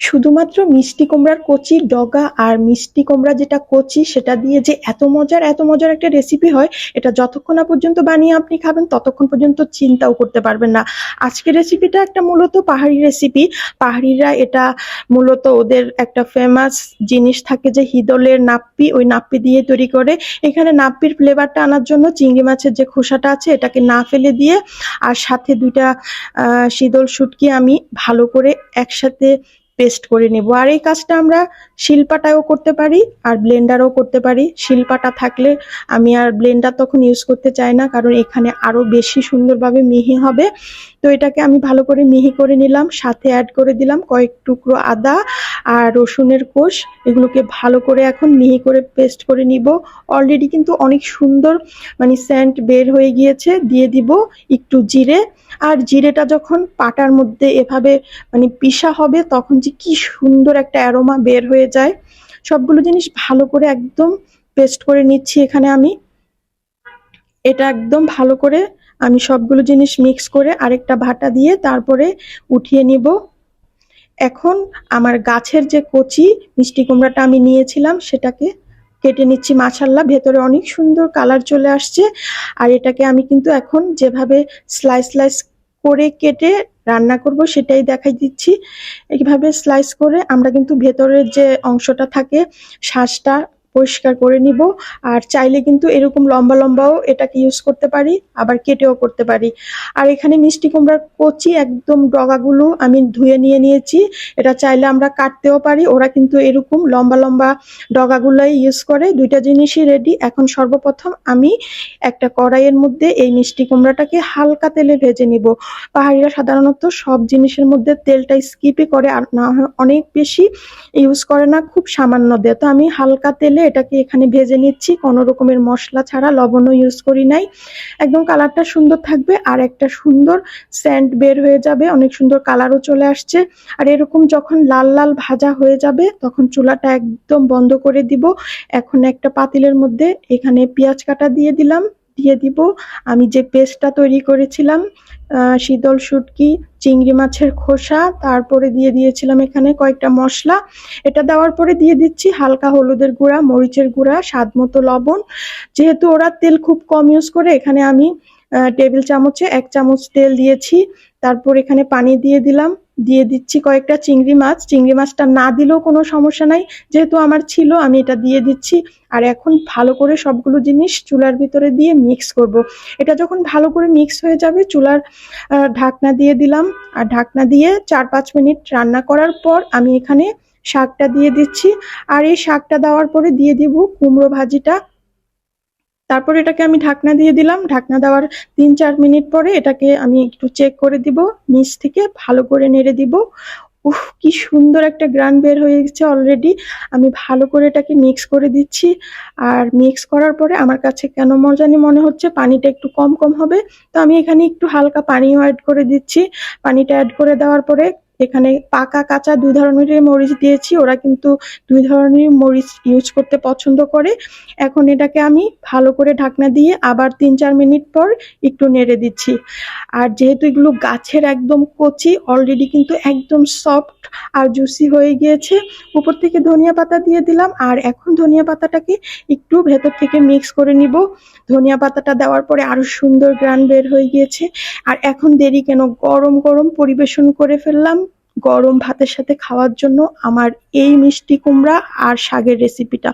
শুধুমাত্র মিষ্টি কুমড়ার কচি, ডগা আর মিষ্টি কুমড়া যেটা কচি, সেটা দিয়ে যে এত মজার এত মজার একটা রেসিপি হয়, এটা যতক্ষণ না পর্যন্ত বানিয়ে আপনি খাবেন, ততক্ষণ পর্যন্ত চিন্তাও করতে পারবেন না। আজকের রেসিপিটা একটা মূলত পাহাড়ি রেসিপি পাহাড়িরা এটা মূলত ওদের একটা ফেমাস জিনিস থাকে যে হিদলের নাপ্পি, ওই নাপ্পি দিয়ে তৈরি করে। এখানে নাপ্পির ফ্লেভারটা আনার জন্য চিংড়ি মাছের যে খোসাটা আছে, এটাকে না ফেলে দিয়ে আর সাথে দুইটা শীতল শুটকি আমি ভালো করে একসাথে পেস্ট করে নেব। আর এই কাজটা আমরা শিল্পাটাও করতে পারি আর ব্লেন্ডারও করতে পারি। শিলপাটা থাকলে আমি আর ব্লেন্ডার তখন ইউজ করতে চাই না, কারণ এখানে আরও বেশি সুন্দরভাবে মিহি হবে। তো এটাকে আমি ভালো করে মিহি করে নিলাম, সাথে অ্যাড করে দিলাম কয়েক টুকরো আদা আর রসুনের কোষ, এগুলোকে ভালো করে এখন মিহি করে পেস্ট করে নিব। অলরেডি কিন্তু অনেক সুন্দর মানে সেন্ট বের হয়ে গিয়েছে, দিয়ে দিব একটু জিরে। আর জিরেটা যখন পাটার মধ্যে এভাবে মানে পিষা হবে, তখন যে কি সুন্দর একটা অ্যারোমা বের হয়ে যায়। সবগুলো জিনিস ভালো করে একদম পেস্ট করে নিচ্ছি এখানে আমি। এটা একদম ভালো করে আমি সবগুলো জিনিস মিক্স করে আরেকটা ভাটা দিয়ে তারপরে উঠিয়ে নিব। এখন আমার গাছের যে কচি মিষ্টি কুমড়াটা আমি নিয়েছিলাম, সেটাকে কেটে নিচ্ছি মাছাল্লা ভেতরে অনেক সুন্দর কালার চলে আসছে। আর এটাকে আমি কিন্তু এখন যেভাবে স্লাইস স্লাইস করে কেটে রান্না করব, সেটাই দেখাই দিচ্ছি। এইভাবে স্লাইস করে আমরা কিন্তু ভেতরের যে অংশটা থাকে শ্বাসটা পরিষ্কার করে নিব। আর চাইলে কিন্তু এরকম লম্বা লম্বাও এটাকে ইউজ করতে পারি, আবার কেটেও করতে পারি। আর এখানে মিষ্টি কুমড়ার কচি একদম ডগাগুলো আমি ধুয়ে নিয়ে নিয়েছি। এটা চাইলে আমরা কাটতেও পারি, ওরা কিন্তু এরকম লম্বা লম্বা ডগাগুলোই ইউজ করে। দুইটা জিনিসই রেডি এখন সর্বপ্রথম আমি একটা কড়াইয়ের মধ্যে এই মিষ্টি কুমড়াটাকে হালকা তেলে ভেজে নিব। পাহাড়িরা সাধারণত সব জিনিসের মধ্যে তেলটা স্কিপই করে আর না অনেক বেশি ইউজ করে না, খুব সামান্য দেয়। তো আমি হালকা তেলে এটাকে এখানে ভেজে নিচ্ছি। কোনো রকমের মশলা ছাড়া, লবণও ইউজ করি নাই। একদম কালারটা সুন্দর থাকবে আর একটা সুন্দর স্যান্ড বের হয়ে যাবে। অনেক সুন্দর কালারও চলে আসছে। আর এরকম যখন লাল লাল ভাজা হয়ে যাবে, তখন চুলাটা একদম বন্ধ করে দিব। এখন একটা পাতিলের মধ্যে এখানে পেঁয়াজ কাটা দিয়ে দিলাম। দিয়ে দিব। আমি যে পেস্টটা তৈরি করেছিলাম শীতল শুটকি, চিংড়ি মাছের খোসা, তারপরে দিয়ে দিয়েছিলাম এখানে কয়েকটা মশলা। এটা দেওয়ার পরে দিয়ে দিচ্ছি হালকা হলুদের গুঁড়া, মরিচের গুঁড়া, স্বাদ মতো লবণ। যেহেতু ওরা তেল খুব কম ইউজ করে, এখানে আমি টেবিল চামচে এক চামচ তেল দিয়েছি। তারপর এখানে পানি দিয়ে দিলাম। দিয়ে দিচ্ছি কয়েকটা চিংড়ি মাছ। চিংড়ি মাছটা না দিলেও কোনো সমস্যা নাই। যেহেতু আমার ছিল, আমি এটা দিয়ে দিচ্ছি। আর এখন ভালো করে সবগুলো জিনিস চুলার ভিতরে দিয়ে মিক্স করব। এটা যখন ভালো করে মিক্স হয়ে যাবে, চুলার ঢাকনা দিয়ে দিলাম। আর ঢাকনা দিয়ে চার পাঁচ মিনিট রান্না করার পর আমি এখানে শাকটা দিয়ে দিচ্ছি। আর এই শাকটা দেওয়ার পরে দিয়ে দিব কুমড়ো ভাজিটা। তারপর এটাকে আমি ঢাকনা দিয়ে দিলাম। ঢাকনা দেওয়ার তিন চার মিনিট পরে এটাকে আমি একটু চেক করে দিব, নিচ থেকে ভালো করে নেড়ে দিব। উফ, কি সুন্দর একটা গ্রান বের হয়ে গেছে অলরেডি আমি ভালো করে এটাকে মিক্স করে দিচ্ছি। আর মিক্স করার পরে আমার কাছে কেন মজানি মনে হচ্ছে পানিটা একটু কম কম হবে। তো আমি এখানে একটু হালকা পানিও অ্যাড করে দিচ্ছি। পানিটা অ্যাড করে দেওয়ার পরে এখানে পাকা কাঁচা দুই ধরনের মরিচ দিয়েছি। ওরা কিন্তু দুই ধরনের মরিচ ইউজ করতে পছন্দ করে। এখন এটাকে আমি ভালো করে ঢাকনা দিয়ে আবার তিন চার মিনিট পর একটু নেড়ে দিচ্ছি। আর যেহেতু এগুলো গাছের একদম কচি অলরেডি কিন্তু একদম সফট আর জুসি হয়ে গিয়েছে, উপর থেকে ধনিয়া পাতা দিয়ে দিলাম। আর এখন ধনিয়া পাতাটাকে একটু ভেতর থেকে মিক্স করে নিব। ধনিয়া পাতাটা দেওয়ার পরে আরও সুন্দর গ্রান বের হয়ে গিয়েছে। আর এখন দেরি কেন? গরম গরম পরিবেশন করে ফেললাম। গরম ভাতের সাথে খাওয়ার জন্য আমার এই মিষ্টি কুমড়া আর শাকের রেসিপিটা